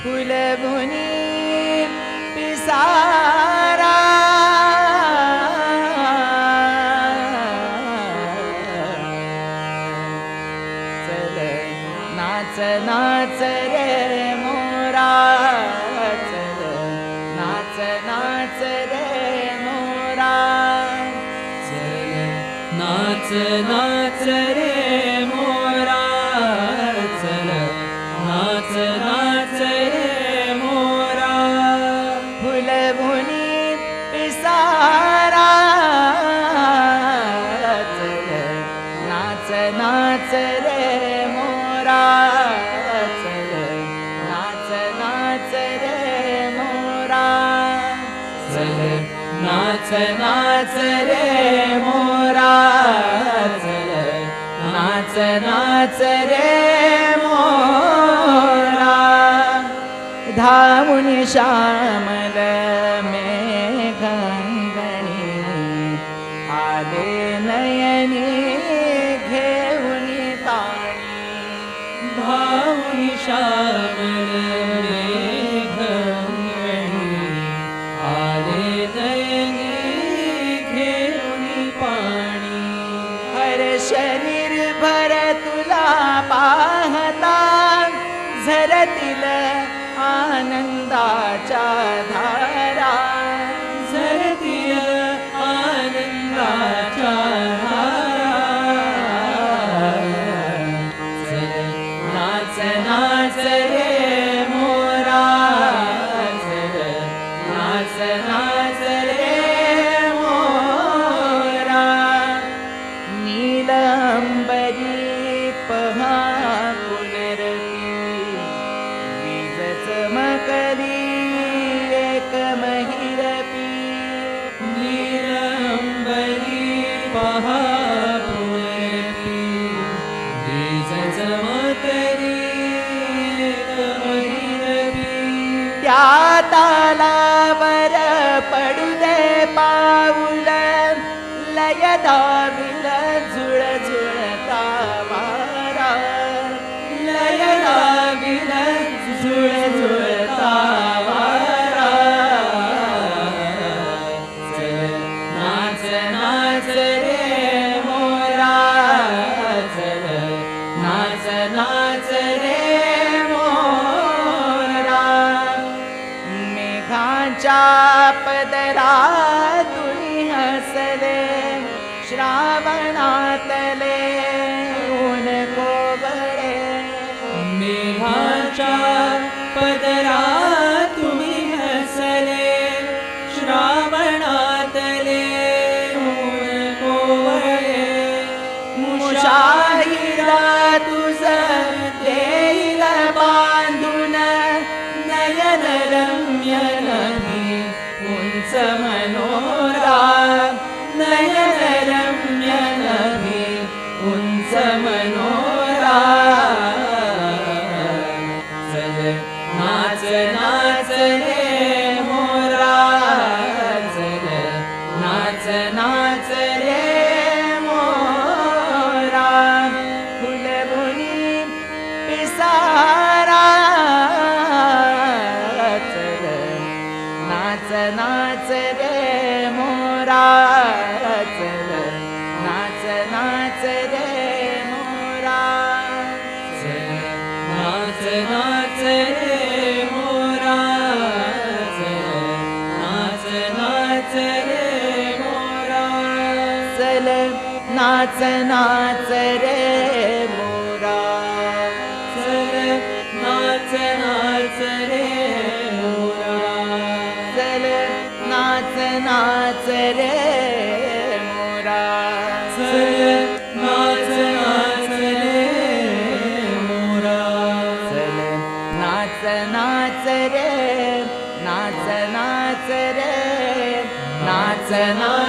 फुलबुनी पिसारा। चल नाच नाच रे मोरा। चल नाच नाच रे मोरा। चल नाच नाच रे मोरा चल नाच नाच रे मोरा नाच नाच रे मोरा चल नाच नाच रे मोरा। धावून श्यामल मेघंगणी आले नयनी shine. Nazareth. त्या तालावर पडू दे पाऊल लय दाविल झुळ झुळता वारा. लय दाविल झुळ झुळता वारा. चल नाच नाच रे मोरा. चल नाच नाच पदरा तुनी हसले श्रावणातले ऊन कोबळे मेघाच्या पदरा तुम्ही हसले श्रावणातले ऊन कोवळे. मुशाहिरा समनो नाच नाच रे मोरा चल. नाच नाच रे मोरा चल. नाच नाच रे मोरा चल. नाच नाच रे मोरा चल. नाच नाच रे नाच रे मोरा. चल नाच नाच रे मोरा चल नाच नाच रे नाच नाच रे नाच नाच